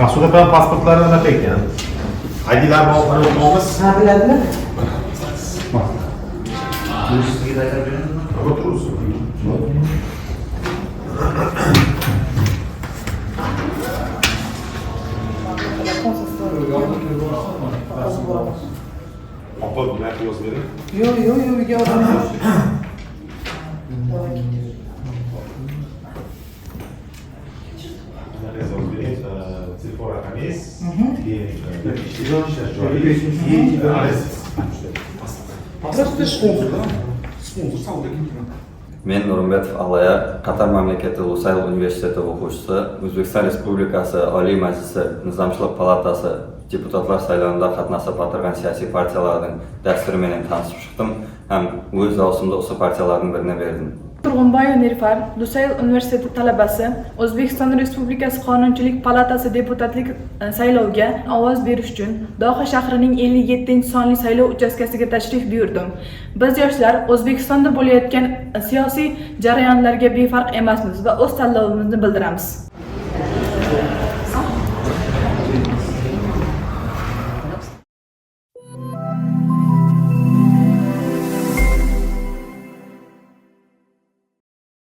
Mahsud efendim pasportlarına da pek yani. ID'ler mi olmaz? Ha biladimi? Otururuz. Apo ne yapıyoruz beni? Yok yok yok yavrum. e הכניס, Parece que tem desconto, tá? Desconto, saúde aqui. мен нұрымбетов алая қатар мемлекеттік лусайл университеті оқушысы өзбекстан республикасы олий мәжілісі низамшылық палатасы депутатлар сайлауында қатынасып отырған саяси партиялардың дәстүріменен танысып шықтым һәм өз дауысымды осы партиялардың біріне бердім. Turg'unboyev Nilufar, Lusail universiteti talabasi, O'zbekiston Respublikasi Qonunchilik palatasi deputatlik e, sayloviga ovoz berish uchun Doha shahrining 57-sonli saylov uchastkasiga tashrif buyurdim. Biz yoshlar O'zbekistonda bo'layotgan e, siyosiy jarayonlarga befarq emasmiz va o'z tanlovimizni bildiramiz.